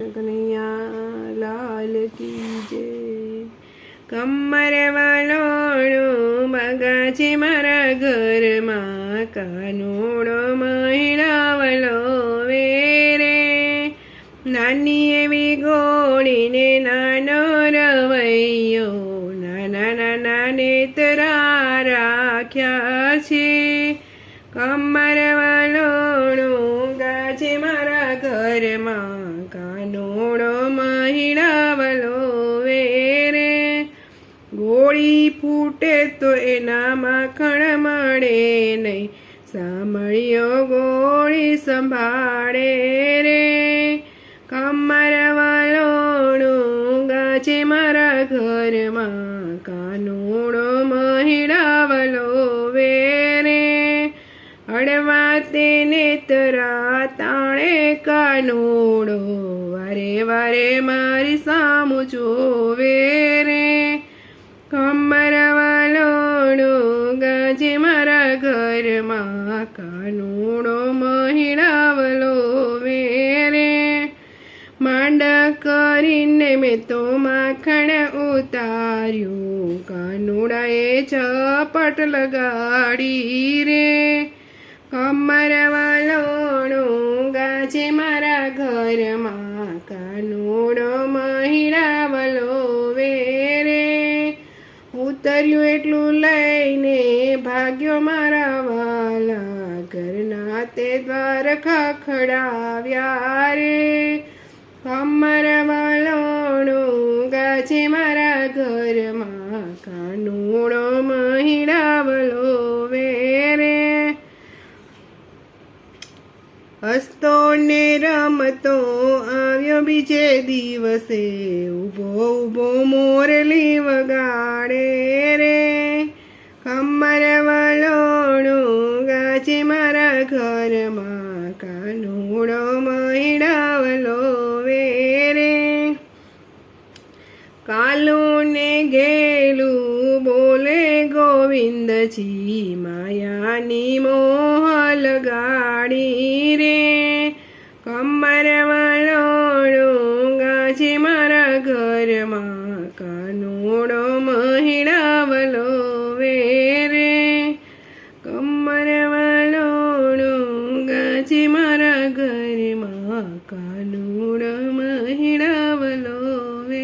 કનૈયા લાલ કી જય કમર વાલોણું મગા છે મારા ઘરમાં કાનોડો મહિડાવલો વેરે નાની એવી ગોળીને નાનો રવૈયો નાના નાના નેતરા રાખ્યા છે કમર ફૂટે તો એના માખણ મળે નહીં. સાંભળ્યો ગોળી સંભાળે રે. કમર વાલોણું ગાજે મારા ઘરમાં કાનોડો મહિડાવલો વેરે અડવા તેને તરા તાણે કાનોડો વારે વારે મારી સામું જોવે રે. ઘરમાં કાનોડો મહિડાવલો વેરે. માંડ કરીને મેં તો માખણ ઉતાર્યું. કાનુડાએ ચપટ લગાડી રે. કમર વાલોણું ગાજે મારા ઘરમાં એટલું લઈને ભાગ્યો મારા વાલા ઘરના તે દ્વાર ખખડાવ્યા રે. અમારા વાલોણું ગાજે મારા ઘરમાં કાનુડો મહિડાવલો વેરે હસતો ને રમતો આવ્યો બીજે દિવસે. ઊભો ઊભો મોરલી વગાડે ગાજે મારા ઘરમાં કાનુડો મહિડાવલો વેરે કાલુને ગેલું બોલે ગોવિંદજી, માયાની મોહ લગાડી રે. કમર విడవలో వే